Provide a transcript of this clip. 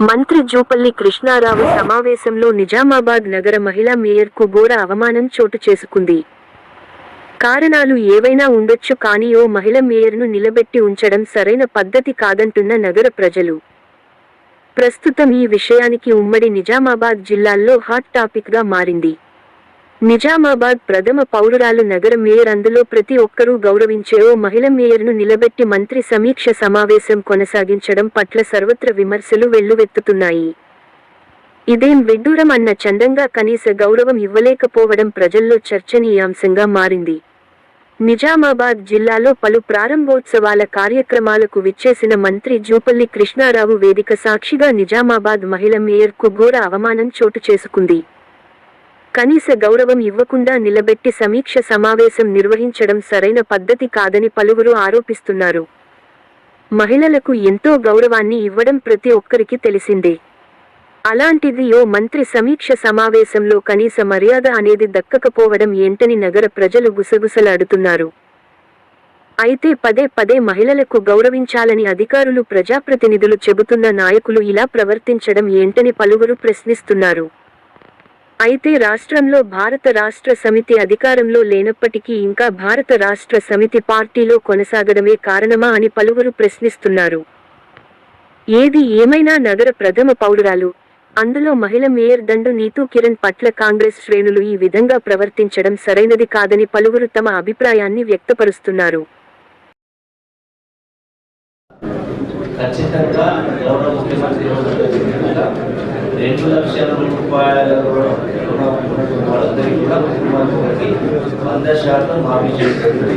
మంత్రి జూపల్లి కృష్ణారావు సమావేశంలో నిజామాబాద్ నగర మహిళా మేయర్కు ఘోర అవమానం చోటు చేసుకుంది. కారణాలు ఏవైనా ఉండొచ్చు కానీ ఓ మహిళ మేయర్ను నిలబెట్టి ఉంచడం సరైన పద్ధతి కాదంటున్న నగర ప్రజలు. ప్రస్తుతం ఈ విషయానికి ఉమ్మడి నిజామాబాద్ జిల్లాల్లో హాట్ టాపిక్గా మారింది. నిజామాబాద్ ప్రథమ పౌరురాలు నగర మేయర్ అందులో ప్రతి ఒక్కరూ గౌరవించే ఓ మహిళ మేయర్ను నిలబెట్టి మంత్రి సమీక్ష సమావేశం కొనసాగించడం పట్ల సర్వత్ర విమర్శలు వెల్లువెత్తుతున్నాయి. ఇదేం విడ్డూరం అన్న చందంగా కనీస గౌరవం ఇవ్వలేకపోవడం ప్రజల్లో చర్చనీయాంశంగా మారింది. నిజామాబాద్ జిల్లాలో పలు ప్రారంభోత్సవాల కార్యక్రమాలకు విచ్చేసిన మంత్రి జూపల్లి కృష్ణారావు వేదిక సాక్షిగా నిజామాబాద్ మహిళ మేయర్కు ఘోర అవమానం చోటు చేసుకుంది. కనీస గౌరవం ఇవ్వకుండా నిలబెట్టి సమీక్ష సమావేశం నిర్వహించడం సరైన పద్ధతి కాదని పలువురు ఆరోపిస్తున్నారు. మహిళలకు ఎంతో గౌరవాన్ని ఇవ్వడం ప్రతి ఒక్కరికి తెలిసిందే. అలాంటిది ఓ మంత్రి సమీక్ష సమావేశంలో కనీస మర్యాద అనేది దక్కకపోవడం ఏంటని నగర ప్రజలు గుసగుసలాడుతున్నారు. అయితే పదే పదే మహిళలకు గౌరవించాలని అధికారులు ప్రజాప్రతినిధులు చెబుతున్న నాయకులు ఇలా ప్రవర్తించడం ఏంటని పలువురు ప్రశ్నిస్తున్నారు. అయితే రాష్ట్రంలో భారత రాష్ట్ర సమితి అధికారంలో లేనప్పటికీ ఇంకా భారత రాష్ట్ర సమితి పార్టీలో కొనసాగడమే కారణమా అని పలువురు ప్రశ్నిస్తున్నారు. ఏది ఏమైనా నగర ప్రథమ పౌరురాలు అందులో మహిళ మేయర్ దండు నీతూ కిరణ్ పట్ల కాంగ్రెస్ శ్రేణులు ఈ విధంగా ప్రవర్తించడం సరైనది కాదని పలువురు తమ అభిప్రాయాన్ని వ్యక్తపరుస్తున్నారు. ఖచ్చితంగా గౌరవ రెండు లక్షల రూపాయల రుణం వాళ్ళందరికీ కూడా ముఖ్యమంత్రికి వంద శాతం మాఫీ చేస్తుంది